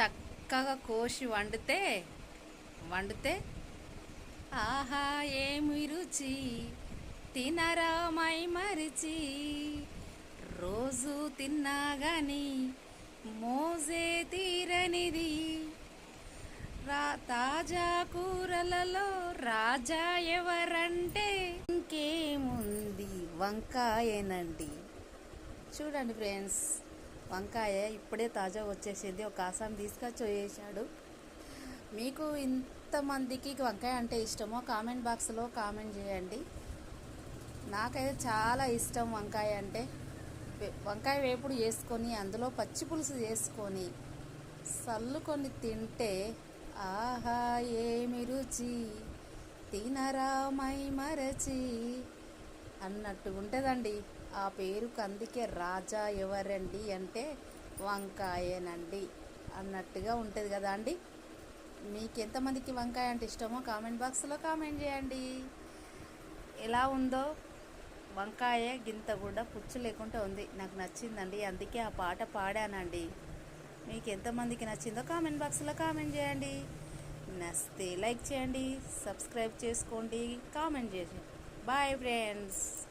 చక్కగా కోసి వండితే వండితే ఆహా ఏమి రుచి? తినరా మై మరిచి? రోజు తిన్నా గాని మోజే తీరనిది. రా తాజా కూరలలో రాజా ఎవరంటే? ఇంకేముంది? వంకాయనండి. చూడండి ఫ్రెండ్స్. వంకాయ ఇప్పుడే తాజా వచ్చేసింది. ఒక ఆసాం తీసుకొచ్చి వేసాడు మీకు ఇంతమందికి వంకాయ అంటే ఇష్టమో కామెంట్ బాక్స్లో కామెంట్ చేయండి. నాకైతే చాలా ఇష్టం వంకాయ అంటే. వంకాయ వేపుడు చేసుకొని అందులో పచ్చి పులుసు చేసుకొని సల్లుకొని తింటే ఆహా ఏమి రుచి? తినరా మై మరచి? అన్నట్టు ఉంటుందండి. ఆ పేరుకు అందుకే రాజా ఎవరండి అంటే వంకాయేనండి అన్నట్టుగా ఉంటుంది కదా అండి. మీకు ఎంతమందికి వంకాయ అంటే ఇష్టమో కామెంట్ బాక్స్లో కామెంట్ చేయండి. ఎలా ఉందో వంకాయ గింత కూడా పుచ్చు లేకుండా ఉంది. నాకు నచ్చిందండి. అందుకే ఆ పాట పాడానండి. మీకు ఎంతమందికి నచ్చిందో కామెంట్ బాక్స్లో కామెంట్ చేయండి. నచ్చితే లైక్ చేయండి సబ్స్క్రైబ్ చేసుకోండి కామెంట్ చేయండి. Bye friends.